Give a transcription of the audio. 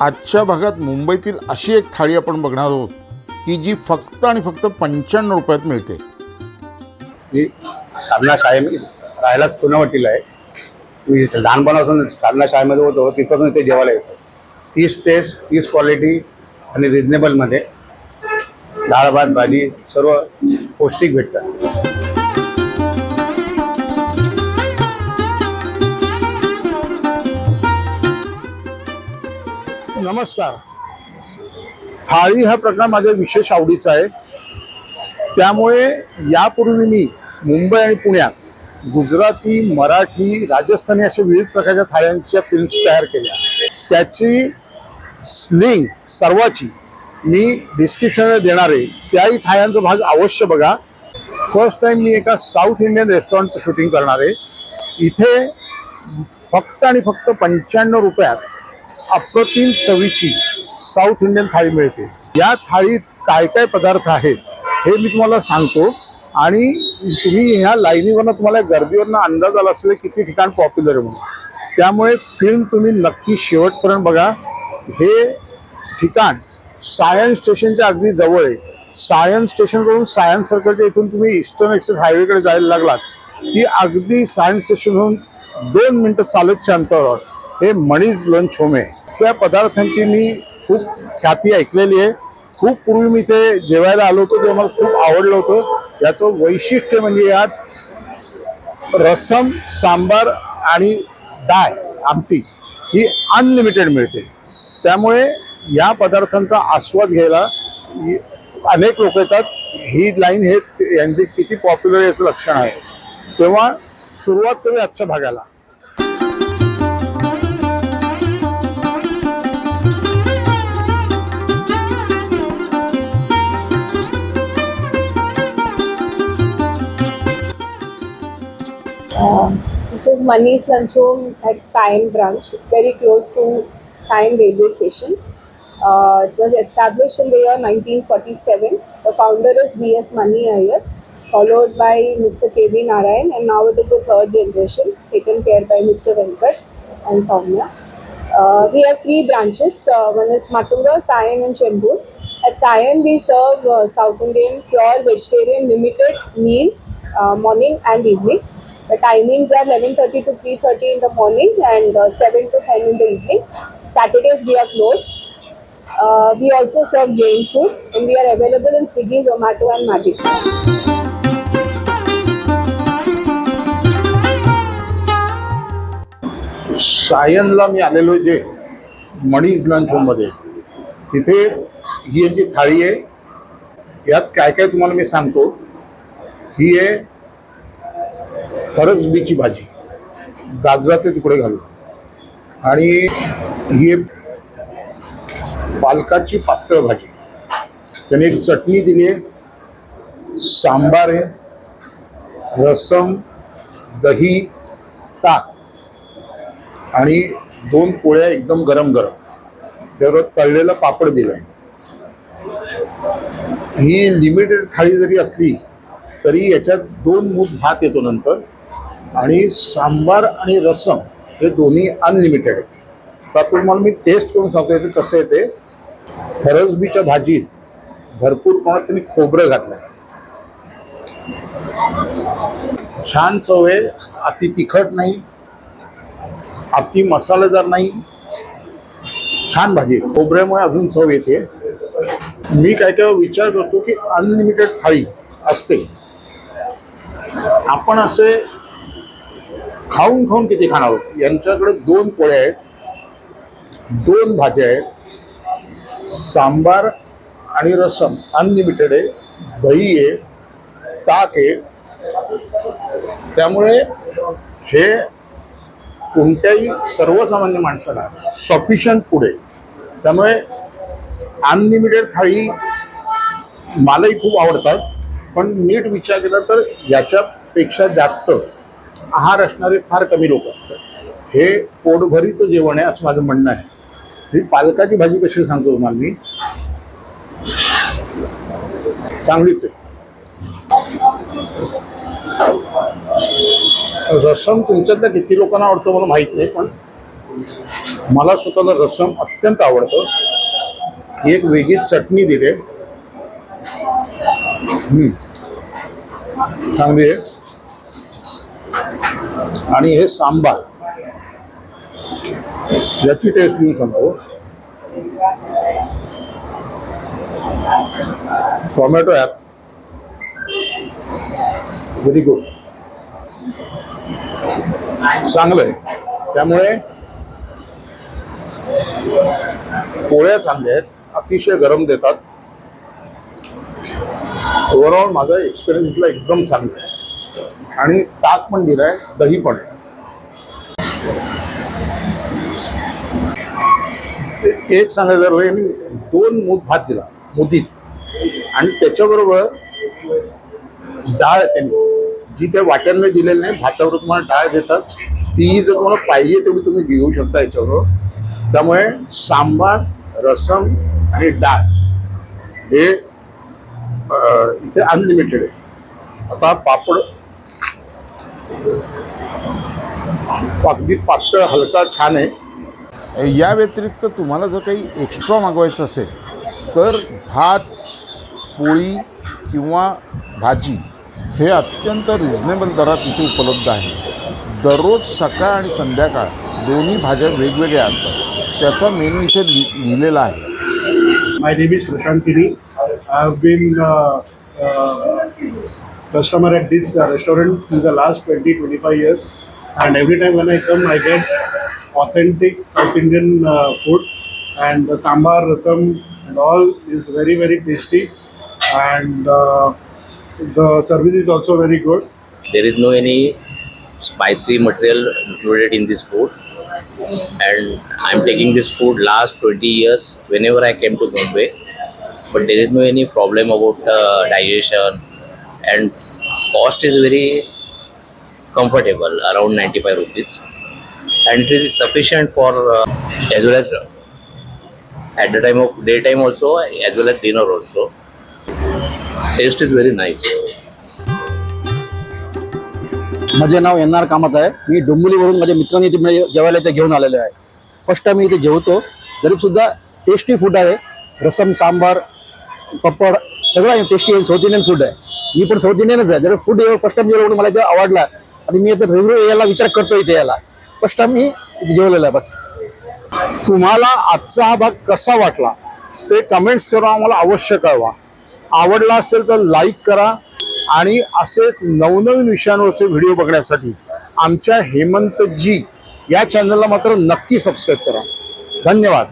आजच्या भागात मुंबईतील अशी एक थाळी आपण बघणार आहोत की जी फक्त आणि फक्त पंच्याण्णव रुपयात मिळते. मी साधना शाळे राहायला चुनावटीला आहे. मी लहानपणापासून साधना शाळेमध्ये होतो तिथपासून ते जेवायला येतो. तीस टेस्ट तीस क्वालिटी आणि रिजनेबलमध्ये डाळ भात भाजी सर्व पौष्टिक भेटतात. नमस्कार. थाळी हा प्रकार माझ्या विशेष आवडीचा आहे. त्यामुळे यापूर्वी मी मुंबई आणि पुण्यात गुजराती मराठी राजस्थानी अशा विविध प्रकारच्या थाळ्यांच्या फिल्म्स तयार केल्या. त्याची लिंक सर्वाची मी डिस्क्रिप्शन देणार आहे. त्याही थाळ्यांचा भाग अवश्य बघा. फर्स्ट टाइम मी एका साऊथ इंडियन रेस्टॉरंटचं शूटिंग करणार आहे. इथे फक्त आणि फक्त पंच्याण्णव रुपयात अप्रतिम चवीची साऊथ इंडियन थाळी मिळते. या थाळीत काय काय पदार्थ आहेत हे मी तुम्हाला सांगतो. आणि तुम्ही ह्या लाईनीवरनं तुम्हाला गर्दीवरनं अंदाज आला असेल किती ठिकाण पॉप्युलर आहे म्हणून. त्यामुळे फिल्म तुम्ही नक्की शेवटपर्यंत बघा. हे ठिकाण सायन्स स्टेशनच्या अगदी जवळ आहे. सायन्स स्टेशनकडून सायन्स सर्कलच्या इथून तुम्ही ईस्टर्न एक्सप्रेस हायवेकडे जायला लागलात. की अगदी सायन्स स्टेशनहून दोन मिनटं चालतच्या अंतरावर. हे मणीज लंच होम आहे. पदार्थांची मी खूप ख्याती ऐकलेली आहे. खूप पूर्वी मी ते जेवायला आलो होतो तेव्हा मला खूप आवडलं होतं. याचं वैशिष्ट्य म्हणजे यात रसम सांबार आणि डाळ आमटी ही अनलिमिटेड मिळते. त्यामुळे या पदार्थांचा आस्वाद घ्यायला अनेक लोक येतात. ही लाईन हे यांची किती पॉप्युलर याचं लक्षण आहे. तेव्हा सुरुवात करूया आजच्या भागाला. This is Mani's Lunch Home at Sion branch. It's very close to Sion railway station. Uh, it was established in the year 1947. The founder is B.S. Mani Iyer, followed by Mr. K.B. Narayan, and now it is the third generation, taken care by Mr. Venkat and Soumya. Uh, we have three branches. Uh, one is Matunga, Sion, and Chembur. At Sion, we serve uh, South Indian pure vegetarian limited meals, uh, morning and evening. The timings are 11:30 to 3:30 in the morning and uh, 7 to 10 in the evening. Saturdays we are closed. Uh, we also serve Jain food and we are available in Swiggy, Zomato, and Magic. सायनला मी आलेलो जे मणीज lunch होममध्ये तिथे ही यांची थाळी आहे यात काय काय तुम्हाला मी सांगतो ही आहे फरसबीची भाजी. गाजराचे तुकडे घालून. आणि ही पालकाची पातळ भाजी. त्याने एक चटणी दिली आहे. सांबार आहे. रसम दही ताक. आणि दोन पोळ्या एकदम गरम गरम. त्यावर तळलेलं पापड दिलंय. ही लिमिटेड थाळी जरी असली तरी याच्यात दोन मूठ भात येतो नंतर. आणि सांबार आणि रसम हे दोन्ही अनलिमिटेड आहेत. तर तुम्हाला मी टेस्ट करून सांगतो याचं कसं आहे ते. फरसबीच्या भाजीत भरपूर प्रमाणात त्यांनी खोबरं घातलं आहे छान चव आहे. अति तिखट नाही. अति मसालेदार नाही. छान भाजी आहे. खोबऱ्यामुळे अजून चव येते. मी काय काय विचार करतो की अनलिमिटेड थाळी असते. आपण असे खाऊन खाऊन किती खाणार यांच्याकडे दोन पोळ्या आहेत. दोन भाज्या आहेत. सांबार आणि रसम अनलिमिटेड आहे. दही आहे. ताक आहे. त्यामुळे हे कोणत्याही सर्वसामान्य माणसाला सफिशियंट पुढे त्यामुळे अनलिमिटेड थाळी मलाही खूप आवडतात. पण नीट विचार केला तर याच्यापेक्षा जास्त आहार असणारे फार कमी लोक असतात. हे पोटभरीचं जेवण आहे असं माझं म्हणणं आहे. ही पालकाची भाजी कशी सांगतो तुम्हाला मी? चांगलीच आहे. रसम तुमच्यातल्या किती लोकांना आवडतं मला माहीत नाही पण मला स्वतःला रसम अत्यंत आवडतं. एक वेगळी चटणी दिली. चांगली आहे. आणि हे सांबार. याची टेस्ट घेऊन सांगतो टोमॅटो ॲप व्हेरी गुड चांगलं आहे. त्यामुळे पोळ्या चांगल्या आहेत. अतिशय गरम देतात. ओव्हरऑल माझा एक्सपिरियन्स इथला एकदम चांगला आहे. आणि ताक पण दिलाय दही पण आहे. एक सांगायचं झालं मी दोन मूठ भात दिला मुदीत. आणि त्याच्याबरोबर डाळ त्यांनी जी त्या वाट्यांनी दिलेली नाही भातावर तुम्हाला डाळ देतात ती जर तुम्हाला पाहिजे तेवढी तुम्ही घेऊ शकता याच्याबरोबर. त्यामुळे सांबार रसम आणि डाळ हे इथे अनलिमिटेड आहे. आता पापड अगदी पातळ हलका छान आहे. या व्यतिरिक्त तुम्हाला जर काही एक्स्ट्रा मागवायचं असेल तर भात पोळी किंवा भाजी हे अत्यंत रिझनेबल दरात इथे उपलब्ध आहे. दररोज सकाळ आणि संध्याकाळ दोन्ही भाज्या वेगवेगळ्या असतात. त्याचा मेनू इथे लि लिहिलेला आहे. Prashant Kiri. I've been uh, uh, customer at this uh, restaurant since the last 20 25 years. And every time when I come, I get authentic South Indian uh, food. And the sambar, rasam, and all is very, very tasty. And uh, the service is also very good. there is no any spicy material included in this food and i'm taking this food last 20 years whenever i came to bombay but there is no any problem about uh, digestion and cost is very comfortable around 95 rupees and it is sufficient for uh, as well as at the time of daytime also as well as dinner also taste is very nice माझे now N R Kamat आहे मी डोंबिवलीवरून माझ्या मित्रांनी इथे म्हणजे जेवायला इथे घेऊन आलेले आहे फर्स्ट टाइम मी इथे जेवतो तरीसुद्धा टेस्टी फूड आहे रसम सांबार पपड सगळं टेस्टी आहे साऊथ इंडियन फूड आहे मी पण साऊथ इंडियनच आहे. जर फूड फर्स्ट टाइम जेवढं मला इथे आवडला आणि मी आता रेग्युलर यायला विचार करतो इथे यायला. फर्स्ट टाइम मी जेवलेला आहे बस. तुम्हाला आजचा हा भाग कसा वाटला? ते कमेंट्स करून आम्हाला अवश्य कळवा. आवडला असेल तर लाईक करा आणि असे नवनवीन विषयांवरचे व्हिडिओ बघण्यासाठी आमच्या हेमंत जी या चॅनलला मात्र नक्की सबस्क्राईब करा. धन्यवाद.